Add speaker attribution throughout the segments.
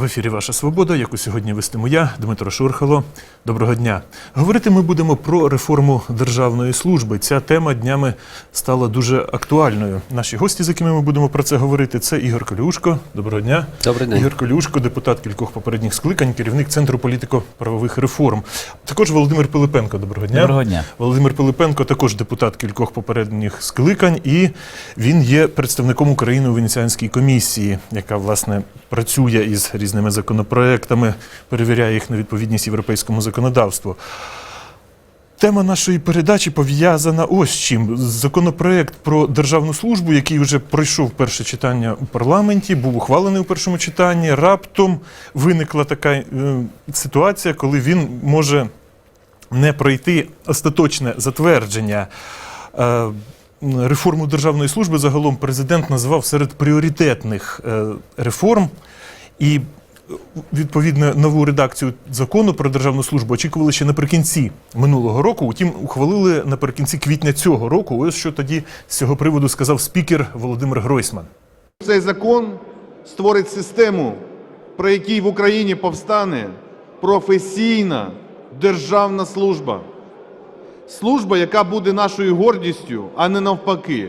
Speaker 1: В ефірі Ваша Свобода, яку сьогодні вестиму я, Дмитро Шурхало. Доброго дня. Говорити ми будемо про реформу державної служби. Ця тема днями стала дуже актуальною. Наші гості, з якими ми будемо про це говорити, це Ігор Колюшко. Доброго дня.
Speaker 2: Добрий день.
Speaker 1: Ігор Колюшко, депутат кількох попередніх скликань, керівник Центру політико-правових реформ. Також Володимир Пилипенко. Доброго дня.
Speaker 3: Доброго дня.
Speaker 1: Володимир Пилипенко також депутат кількох попередніх скликань, і він є представником України у Венеціанській комісії, яка власне працює із різними законопроектами, перевіряє їх на відповідність європейському законодавству. Тема нашої передачі пов'язана ось чим. Законопроект про державну службу, який вже пройшов перше читання у парламенті, був ухвалений у першому читанні. Раптом виникла така е, ситуація, коли він може не пройти остаточне затвердження. Е, Реформу державної служби загалом президент назвав серед пріоритетних е, реформ. І відповідно нову редакцію закону про державну службу очікували ще наприкінці минулого року. Утім, ухвалили наприкінці квітня цього року. Ось що тоді з цього приводу сказав спікер Володимир Гройсман.
Speaker 4: Цей закон створить систему, при якій в Україні повстане професійна державна служба. Служба, яка буде нашою гордістю, а не навпаки.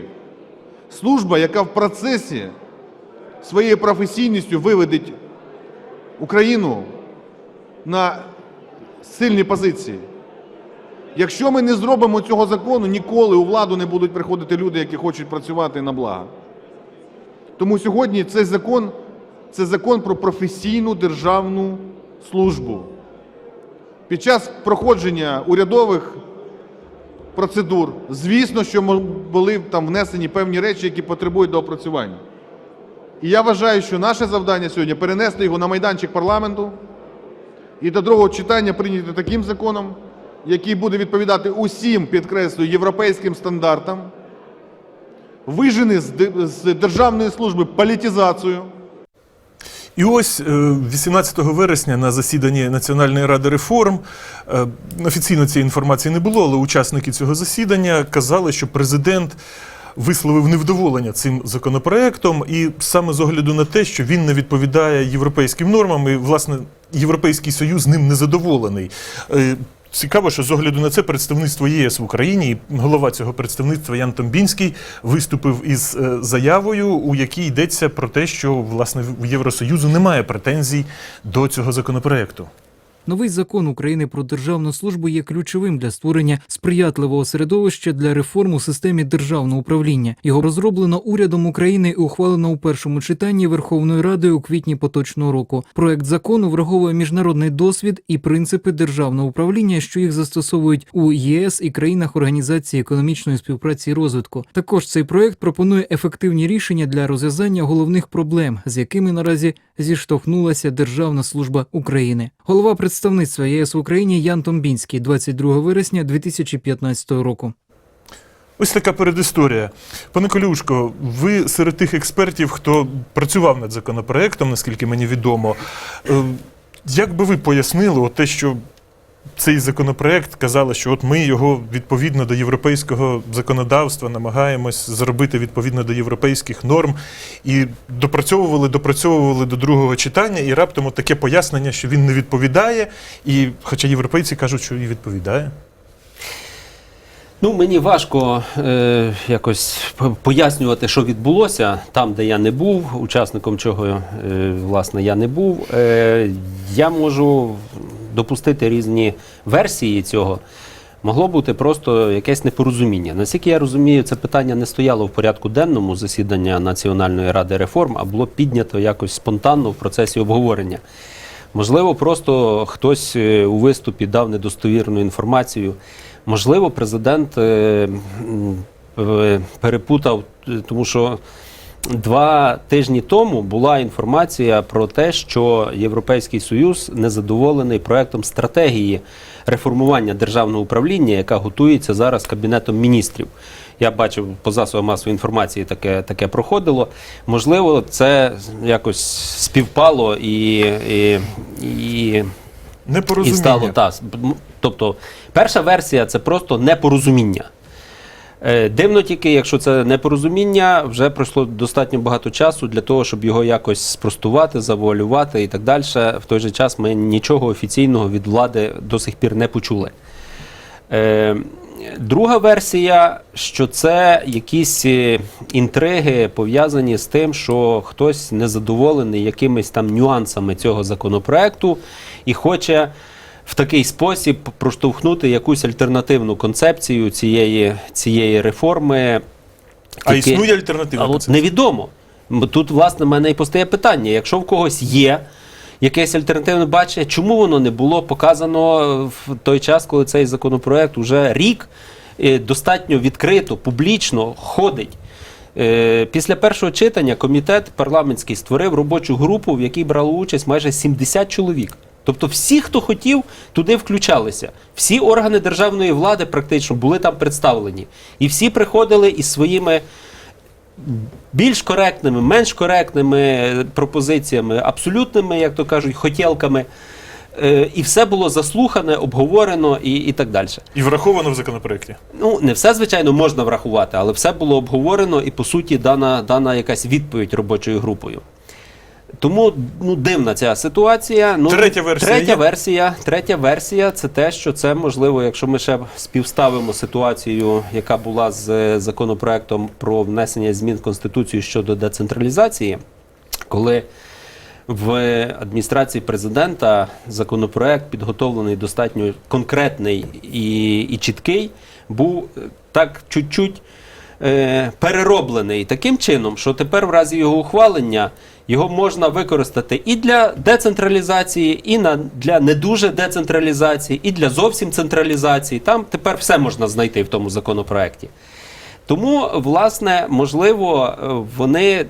Speaker 4: Служба, яка в процесі своєю професійністю виведе Україну на сильні позиції. Якщо ми не зробимо цього закону, ніколи у владу не будуть приходити люди, які хочуть працювати на благо. Тому сьогодні цей закон це закон про професійну державну службу. Під час проходження урядових процедур, звісно, що були там внесені певні речі, які потребують доопрацювання. І я вважаю, що наше завдання сьогодні перенести його на майданчик парламенту і до другого читання прийняти таким законом, який буде відповідати усім, підкреслюю, європейським стандартам вижени з державної служби політизацію.
Speaker 1: І ось е, 18 вересня на засіданні Національної ради реформ е, офіційно цієї інформації не було, але учасники цього засідання казали, що президент висловив невдоволення цим законопроектом, і саме з огляду на те, що він не відповідає європейським нормам, і власне Європейський Союз ним не задоволений. Е, Цікаво, що з огляду на це представництво ЄС в Україні, і голова цього представництва Ян Томбінський виступив із е, заявою, у якій йдеться про те, що власне в Євросоюзу немає претензій до цього законопроекту.
Speaker 3: Новий закон України про державну службу є ключовим для створення сприятливого середовища для реформ у системі державного управління. Його розроблено урядом України і ухвалено у першому читанні Верховною Радою у квітні поточного року. Проект закону враховує міжнародний досвід і принципи державного управління, що їх застосовують у ЄС і країнах Організації економічної співпраці і розвитку. Також цей проект пропонує ефективні рішення для розв'язання головних проблем, з якими наразі зіштовхнулася Державна служба України. Голова представництва ЄС в Україні Ян Томбінський 22 вересня 2015 року.
Speaker 1: Ось така передісторія. Пане Колюшко, ви серед тих експертів, хто працював над законопроектом, наскільки мені відомо. Е, Як би ви пояснили те, що цей законопроект казали, що от ми його відповідно до європейського законодавства намагаємось зробити відповідно до європейських норм і допрацьовували, допрацьовували до другого читання, і раптом от таке пояснення, що він не відповідає, і хоча європейці кажуть, що і відповідає.
Speaker 2: Ну, мені важко е, якось пояснювати, що відбулося там, де я не був, учасником чого е, власне я не був. Е, я можу допустити різні версії цього. Могло бути просто якесь непорозуміння. Наскільки я розумію, це питання не стояло в порядку денному засідання Національної ради реформ, а було піднято якось спонтанно в процесі обговорення. Можливо, просто хтось е, у виступі дав недостовірну інформацію. Можливо, президент е, е, перепутав, тому що два тижні тому була інформація про те, що Європейський Союз незадоволений проектом стратегії реформування державного управління, яка готується зараз Кабінетом міністрів. Я бачив по засобам масової інформації таке, таке проходило. Можливо, це якось співпало і, і, і
Speaker 1: Непорозуміння.
Speaker 2: і стало та. Тобто, перша версія це просто непорозуміння. Е, Дивно тільки, якщо це непорозуміння, вже пройшло достатньо багато часу для того, щоб його якось спростувати, завуалювати і так далі. В той же час ми нічого офіційного від влади до сих пір не почули. Е, Друга версія, що це якісь е, інтриги пов'язані з тим, що хтось незадоволений якимись там нюансами цього законопроекту і хоче в такий спосіб проштовхнути якусь альтернативну концепцію цієї, цієї реформи.
Speaker 1: А
Speaker 2: Тільки-
Speaker 1: існує альтернатива?
Speaker 2: а от невідомо. Тут, власне, в мене і постає питання: якщо в когось є якесь альтернативне бачення, чому воно не було показано в той час, коли цей законопроект уже рік е, достатньо відкрито, публічно ходить. Е, Після першого читання комітет парламентський створив робочу групу, в якій брало участь майже 70 чоловік. Тобто всі, хто хотів, туди включалися. Всі органи державної влади практично були там представлені. І всі приходили із своїми більш коректними, менш коректними пропозиціями, абсолютними, як то кажуть, хотілками. Е, І все було заслухане, обговорено і, і так далі.
Speaker 1: І враховано в законопроекті.
Speaker 2: Ну, не все, звичайно, можна врахувати, але все було обговорено і, по суті, дана, дана якась відповідь робочою групою. Тому ну, дивна ця ситуація. Ну,
Speaker 1: Третя версія
Speaker 2: Третя
Speaker 1: є?
Speaker 2: версія, третя версія це те, що це можливо, якщо ми ще співставимо ситуацію, яка була з законопроектом про внесення змін в Конституцію щодо децентралізації, коли в адміністрації президента законопроект підготовлений достатньо конкретний і, і чіткий, був е, так чуть-чуть е, перероблений таким чином, що тепер в разі його ухвалення його можна використати і для децентралізації, і на, для не дуже децентралізації, і для зовсім централізації. Там тепер все можна знайти в тому законопроекті. Тому, власне, можливо, е, вони,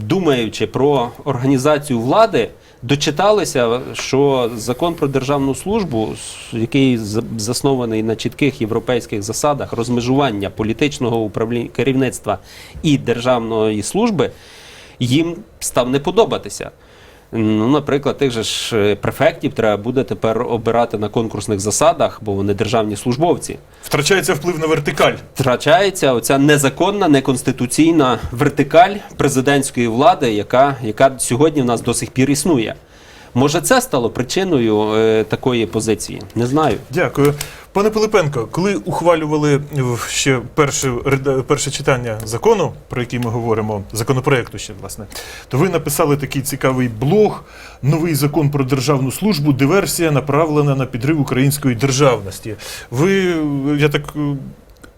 Speaker 2: думаючи про організацію влади, дочиталися, що закон про державну службу, який заснований на чітких європейських засадах розмежування політичного управління керівництва і державної служби, їм став не подобатися. Ну, наприклад, тих же ж е, префектів треба буде тепер обирати на конкурсних засадах, бо вони державні службовці
Speaker 1: Втрачається вплив на вертикаль.
Speaker 2: втрачається оця незаконна, неконституційна вертикаль президентської влади, яка, яка сьогодні в нас до сих пір існує. Може, це стало причиною е, такої позиції? Не знаю.
Speaker 1: Дякую. Пане Пилипенко, коли ухвалювали ще перше, перше читання закону, про який ми говоримо, законопроекту ще, власне, то ви написали такий цікавий блог Новий закон про державну службу, диверсія направлена на підрив української державності. Ви, я так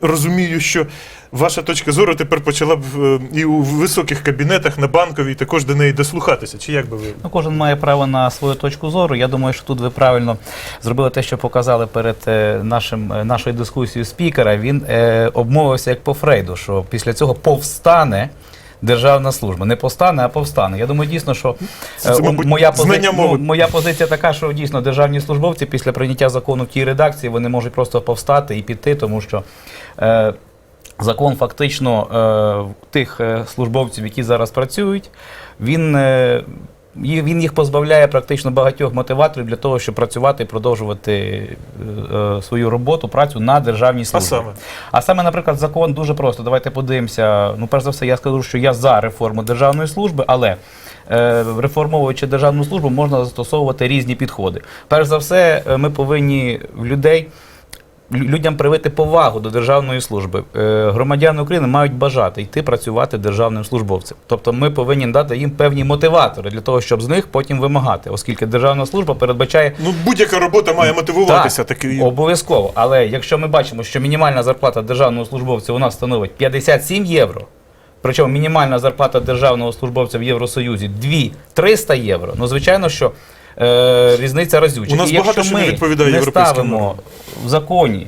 Speaker 1: розумію, що ваша точка зору тепер почала б е, і у високих кабінетах на банковій також до неї дослухатися. Чи як би ви?
Speaker 5: Ну, кожен має право на свою точку зору. Я думаю, що тут ви правильно зробили те, що показали перед е, нашим, е, нашою дискусією спікера. Він е, обмовився як по Фрейду, що після цього повстане. Державна служба не повстане, а повстане. Я думаю, дійсно, що
Speaker 1: Це, це,
Speaker 5: е,
Speaker 1: мабуть,
Speaker 5: моя,
Speaker 1: знання
Speaker 5: пози-
Speaker 1: мови.
Speaker 5: ну, моя позиція така, що дійсно державні службовці після прийняття закону в тій редакції вони можуть просто повстати і піти, тому що закон фактично е, тих е, службовців, які зараз працюють, він. Е, він їх позбавляє практично багатьох мотиваторів для того, щоб працювати і продовжувати е, е, свою роботу, працю на державній
Speaker 1: А
Speaker 5: службі.
Speaker 1: саме?
Speaker 5: А саме, наприклад, закон дуже просто. Давайте подивимося. Ну, перш за все, я скажу, що я за реформу державної служби, але е, реформовуючи державну службу, можна застосовувати різні підходи. Перш за все, е, ми повинні в людей. Лю- Людям привити повагу до державної служби. Е, Громадяни України мають бажати йти працювати державним службовцем. Тобто ми повинні дати їм певні мотиватори для того, щоб з них потім вимагати, оскільки державна служба передбачає
Speaker 1: Ну, будь-яка робота має мотивуватися.
Speaker 5: так,
Speaker 1: такий...
Speaker 5: обов'язково. Але якщо ми бачимо, що мінімальна зарплата державного службовця у нас становить 57 євро, причому мінімальна зарплата державного службовця в Євросоюзі 2-300 євро, ну звичайно, що е, різниця разюча.
Speaker 1: У нас
Speaker 5: І
Speaker 1: багато що не
Speaker 5: ми
Speaker 1: відповідає
Speaker 5: не
Speaker 1: європейським
Speaker 5: ставимо в законі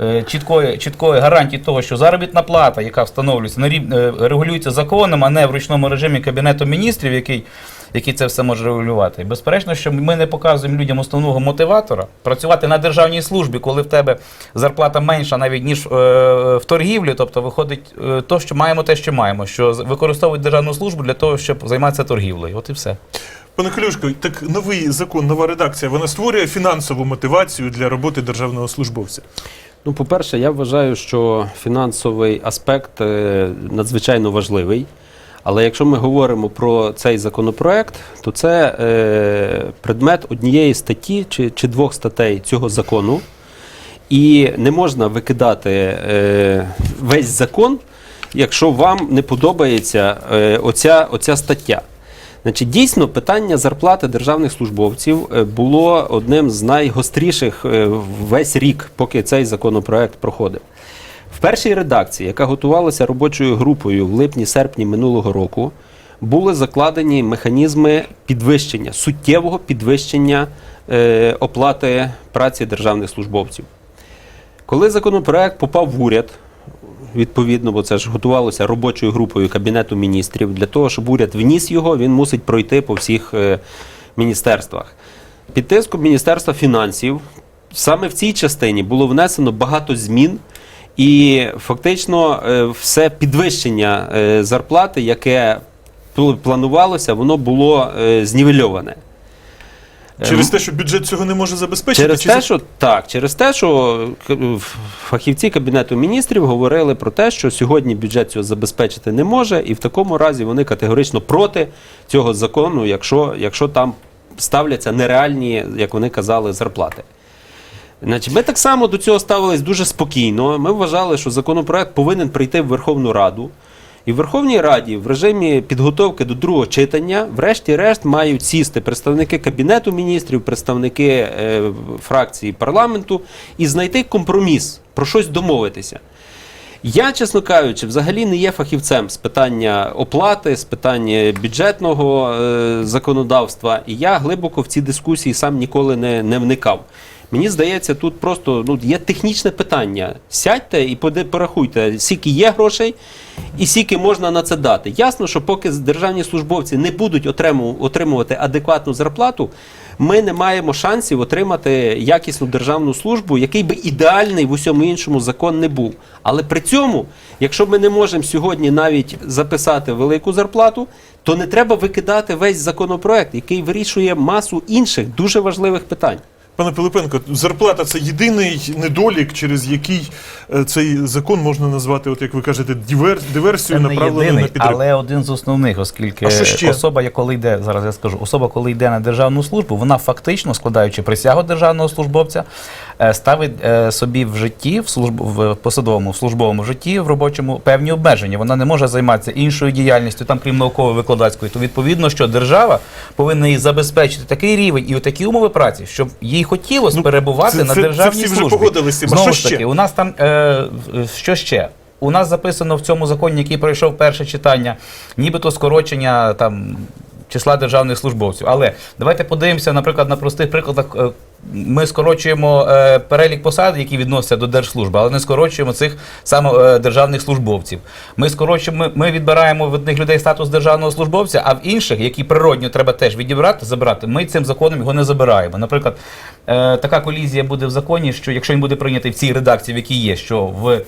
Speaker 5: е, чіткої, чіткої гарантії того, що заробітна плата, яка встановлюється на рів- е, регулюється законом, а не в ручному режимі Кабінету міністрів, який, який це все може регулювати. І безперечно, що ми не показуємо людям основного мотиватора працювати на державній службі, коли в тебе зарплата менша навіть ніж е, в торгівлі. Тобто виходить е, то, що маємо, те, що маємо, що використовують державну службу для того, щоб займатися торгівлею. От і все.
Speaker 1: Пане Колюшко, так новий закон, нова редакція, вона створює фінансову мотивацію для роботи державного службовця.
Speaker 2: Ну, по-перше, я вважаю, що фінансовий аспект е, надзвичайно важливий. Але якщо ми говоримо про цей законопроект, то це е, предмет однієї статті чи, чи двох статей цього закону. І не можна викидати е, весь закон, якщо вам не подобається е, оця, оця стаття. Значить, дійсно, питання зарплати державних службовців е, було одним з найгостріших е, весь рік, поки цей законопроект проходив. В першій редакції, яка готувалася робочою групою в липні-серпні минулого року, були закладені механізми підвищення, суттєвого підвищення е, оплати праці державних службовців. Коли законопроект попав в уряд, відповідно, бо це ж готувалося робочою групою Кабінету міністрів, для того, щоб уряд вніс його, він мусить пройти по всіх е, міністерствах. Під тиском Міністерства фінансів саме в цій частині було внесено багато змін, і фактично е, все підвищення е, зарплати, яке планувалося, воно було знівельоване.
Speaker 1: Через те, що бюджет цього не може забезпечити?
Speaker 2: Через
Speaker 1: чи
Speaker 2: те, що так, через те, що фахівці кабінету міністрів говорили про те, що сьогодні бюджет цього забезпечити не може, і в такому разі вони категорично проти цього закону, якщо, якщо там ставляться нереальні, як вони казали, зарплати. Значить, ми так само до цього ставились дуже спокійно. Ми вважали, що законопроект повинен прийти в Верховну Раду. І в Верховній Раді в режимі підготовки до другого читання, врешті-решт, мають сісти представники Кабінету міністрів, представники е, фракції парламенту і знайти компроміс, про щось домовитися. Я, чесно кажучи, взагалі не є фахівцем з питання оплати, з питання бюджетного е, законодавства, і я глибоко в ці дискусії сам ніколи не, не вникав. Мені здається, тут просто ну, є технічне питання. Сядьте і порахуйте, скільки є грошей і скільки можна на це дати. Ясно, що поки державні службовці не будуть отримувати адекватну зарплату, ми не маємо шансів отримати якісну державну службу, який би ідеальний в усьому іншому закон не був. Але при цьому, якщо ми не можемо сьогодні навіть записати велику зарплату, то не треба викидати весь законопроект, який вирішує масу інших дуже важливих питань.
Speaker 1: Пане Пилипенко, зарплата це єдиний недолік, через який е, цей закон можна назвати, от як ви кажете, дивер...
Speaker 5: не
Speaker 1: направленою на підрив.
Speaker 5: але один з основних, оскільки
Speaker 1: А що ще?
Speaker 5: особа, я коли йде, зараз я скажу, особа, коли йде на державну службу, вона фактично, складаючи присягу державного службовця, е, ставить е, собі в житті, в служб в посадовому, в службовому житті, в робочому певні обмеження. Вона не може займатися іншою діяльністю, там крім науково-викладацької. То відповідно, що держава повинна їй забезпечити такий рівень і такі умови праці, щоб їй хотілося
Speaker 1: Ну,
Speaker 5: перебувати
Speaker 1: це-
Speaker 5: на
Speaker 1: це- це всі
Speaker 5: службі.
Speaker 1: Вже погодилися,
Speaker 5: Знову
Speaker 1: що
Speaker 5: ж таки,
Speaker 1: ще?
Speaker 5: у нас там е, що ще? У нас записано в цьому законі, який пройшов перше читання, нібито скорочення там. Числа державних службовців. Але давайте подивимося, наприклад, на простих прикладах. Е, Ми скорочуємо е, перелік посад, які відносяться до держслужби, але не скорочуємо цих саме е, державних службовців. Ми скорочуємо, ми, відбираємо в одних людей статус державного службовця, а в інших, які природньо треба теж відібрати, забрати, ми цим законом його не забираємо. Наприклад, е, така колізія буде в законі, що якщо він буде прийнятий в цій редакції, в якій є, що в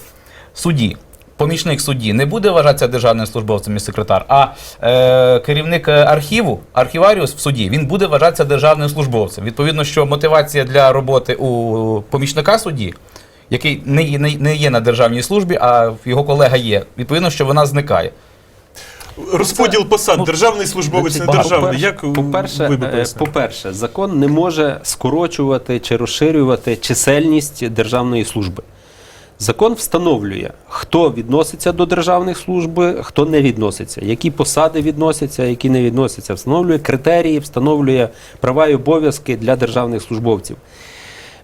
Speaker 5: суді. Помічник судді не буде вважатися державним службовцем і секретар, а е, керівник е, архіву, архіваріус в суді, він буде вважатися державним службовцем. Відповідно, що мотивація для роботи у помічника судді, який не, є- не, не є на державній службі, а його колега є, відповідно, що вона зникає.
Speaker 1: Розподіл посад,
Speaker 5: ну,
Speaker 1: державний службовець, не державний. Як
Speaker 2: по-перше,
Speaker 1: ви би
Speaker 2: е, по-перше, закон не може скорочувати чи розширювати чисельність державної служби. Закон встановлює, хто відноситься до державної служби, хто не відноситься, які посади відносяться, які не відносяться. Встановлює критерії, встановлює права і обов'язки для державних службовців.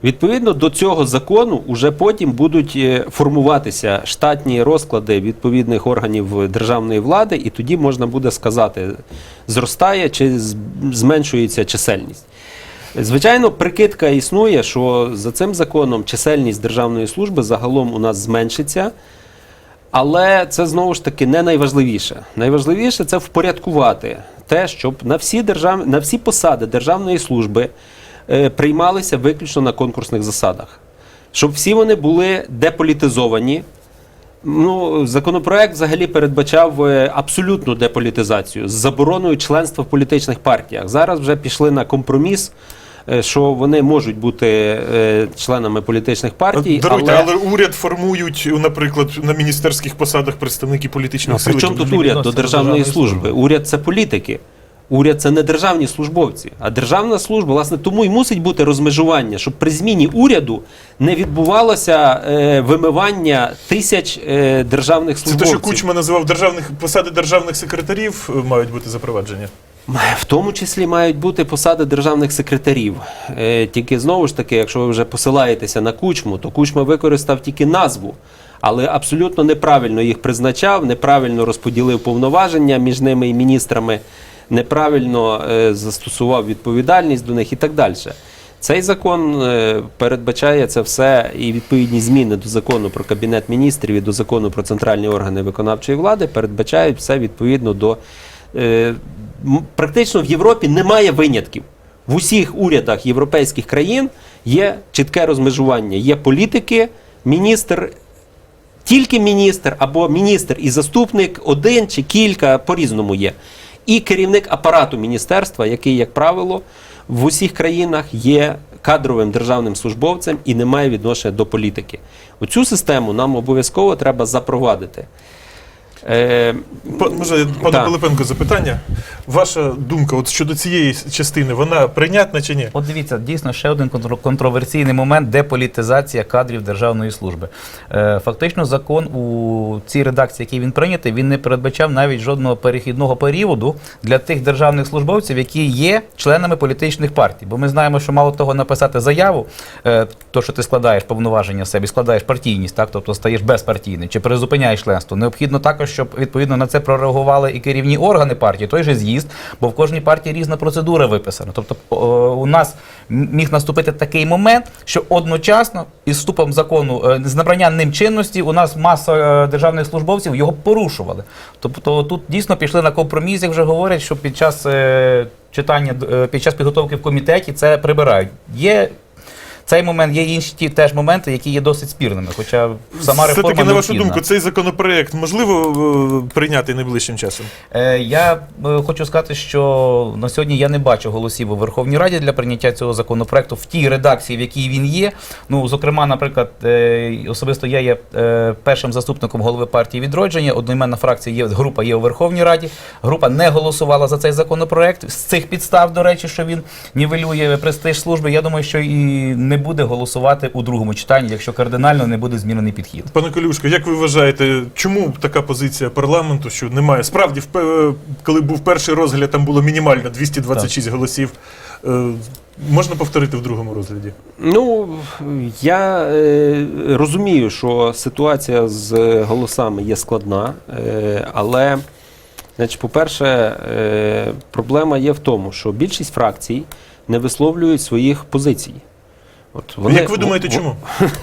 Speaker 2: Відповідно до цього закону, уже потім будуть е, формуватися штатні розклади відповідних органів державної влади, і тоді можна буде сказати, зростає чи зменшується чисельність. Звичайно, прикидка існує, що за цим законом чисельність державної служби загалом у нас зменшиться. Але це знову ж таки не найважливіше. Найважливіше це впорядкувати те, щоб на всі, держав... на всі посади державної служби е, приймалися виключно на конкурсних засадах. Щоб всі вони були деполітизовані. Ну, законопроект взагалі передбачав е, абсолютну деполітизацію з забороною членства в політичних партіях. Зараз вже пішли на компроміс е, що вони можуть бути е, членами політичних партій.
Speaker 1: Даруйте,
Speaker 2: але...
Speaker 1: але... уряд формують, наприклад, на міністерських посадах представники політичних
Speaker 2: Ну,
Speaker 1: сил.
Speaker 2: при чому тут уряд до державної
Speaker 5: державної
Speaker 2: служби?
Speaker 5: служби.
Speaker 2: Уряд це політики. Уряд це не державні службовці. А державна служба, власне, тому і мусить бути розмежування, щоб при зміні уряду не відбувалося е, вимивання тисяч е, державних
Speaker 1: Це те, що Кучма називав державних посади державних секретарів, е, мають бути запроваджені.
Speaker 2: В тому числі мають бути посади державних секретарів. Е, Тільки знову ж таки, якщо ви вже посилаєтеся на кучму, то кучма використав тільки назву, але абсолютно неправильно їх призначав, неправильно розподілив повноваження між ними і міністрами, неправильно е, застосував відповідальність до них і так далі. Цей закон е, передбачає це все і відповідні зміни до закону про кабінет міністрів і до закону про центральні органи виконавчої влади передбачають все відповідно до е, практично в Європі немає винятків. В усіх урядах європейських країн є чітке розмежування. Є політики, міністр, тільки міністр або міністр і заступник, один чи кілька по-різному є. І керівник апарату міністерства, який, як правило, в усіх країнах є кадровим державним службовцем і не має відношення до політики. Оцю систему нам обов'язково треба запровадити. Е,
Speaker 1: Може, пане. Пилипенко, запитання. Ваша думка от щодо цієї частини, вона прийнятна чи ні?
Speaker 5: От дивіться, дійсно ще один контроверсійний момент деполітизація кадрів державної служби. Е, Фактично, закон у цій редакції, який він прийнятий, він не передбачав навіть жодного перехідного періоду для тих державних службовців, які є членами політичних партій. Бо ми знаємо, що мало того написати заяву, е, то що ти складаєш повноваження собі, складаєш партійність, так тобто стаєш безпартійний чи призупиняєш членство. Необхідно також, щоб відповідно на це прореагували і керівні органи партії, той же з'їзд, бо в кожній партії різна процедура виписана. Тобто у нас міг наступити такий момент, що одночасно із вступом закону е, з набранням ним чинності у нас маса е, державних службовців його порушували. Тобто тут дійсно пішли на компроміс, як вже говорять, що під час е, читання під час підготовки в комітеті це прибирають. Є цей момент, є інші ті теж моменти, які є досить спірними. Хоча сама реформа
Speaker 1: Все-таки, на вашу думку, цей законопроект можливо е, прийняти найближчим часом?
Speaker 5: Е, Я е, хочу сказати, що на сьогодні я не бачу голосів у Верховній Раді для прийняття цього законопроекту в тій редакції, в якій він є. Ну, зокрема, наприклад, е, особисто я є е, першим заступником голови партії відродження. Одноіменна фракція є група є у Верховній Раді. Група не голосувала за цей законопроект з цих підстав, до речі, що він нівелює престиж служби. Я думаю, що і не буде голосувати у другому читанні, якщо кардинально не буде змінений підхід.
Speaker 1: Пане Колюшко, як ви вважаєте, чому така позиція парламенту, що немає? Справді, коли був перший розгляд, там було мінімально 226 голосів. Е, Можна повторити в другому розгляді?
Speaker 2: Ну, я е, розумію, що ситуація з голосами є складна, е, але, значить, по-перше, е, проблема є в тому, що більшість фракцій не висловлюють своїх позицій. От вони-
Speaker 1: Як ви думаєте,
Speaker 2: в-
Speaker 1: чому?
Speaker 2: Ну,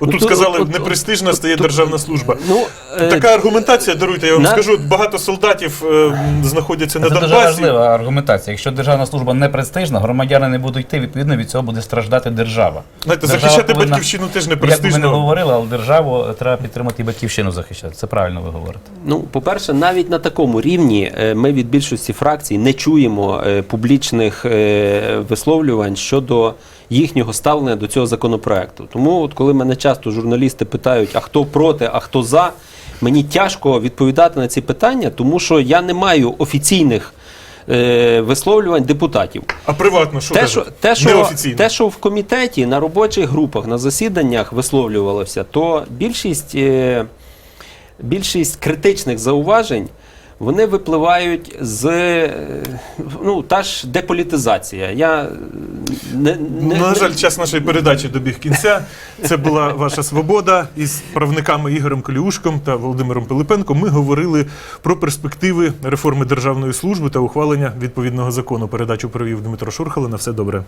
Speaker 1: От тут
Speaker 2: тут-
Speaker 1: сказали, непрестижна стає державна служба.
Speaker 2: Ну, е,
Speaker 1: Така аргументація, даруйте, я вам
Speaker 2: на-
Speaker 1: скажу, багато солдатів е, знаходяться на
Speaker 5: Це дуже важлива аргументація. Якщо державна служба не престижна, громадяни не будуть йти, відповідно від цього буде страждати держава.
Speaker 1: Знаєте,
Speaker 5: Держава
Speaker 1: захищати
Speaker 5: повинна-
Speaker 1: батьківщину теж не
Speaker 5: Як ми не говорили, але державу треба підтримати і батьківщину захищати. Це правильно ви говорите.
Speaker 2: Ну, по-перше, навіть на такому рівні е, ми від більшості фракцій не чуємо е, публічних е, висловлювань щодо їхнього ставлення до цього законопроекту. Тому, от коли мене часто журналісти питають, а хто проти, а хто за, мені тяжко відповідати на ці питання, тому що я не маю офіційних е, висловлювань депутатів.
Speaker 1: А приватно, що
Speaker 2: Те що, те, що,
Speaker 1: Неофіційно.
Speaker 2: те, що в комітеті на робочих групах, на засіданнях висловлювалося, то більшість, е, більшість критичних зауважень вони випливають з е, ну, та ж деполітизація. Я е, не, не,
Speaker 1: Ну, на жаль, час нашої передачі добіг кінця. Це була ваша свобода із правниками Ігорем Коліушком та Володимиром Пилипенком. Ми говорили про перспективи реформи державної служби та ухвалення відповідного закону. Передачу провів Дмитро Шурхало. На все добре.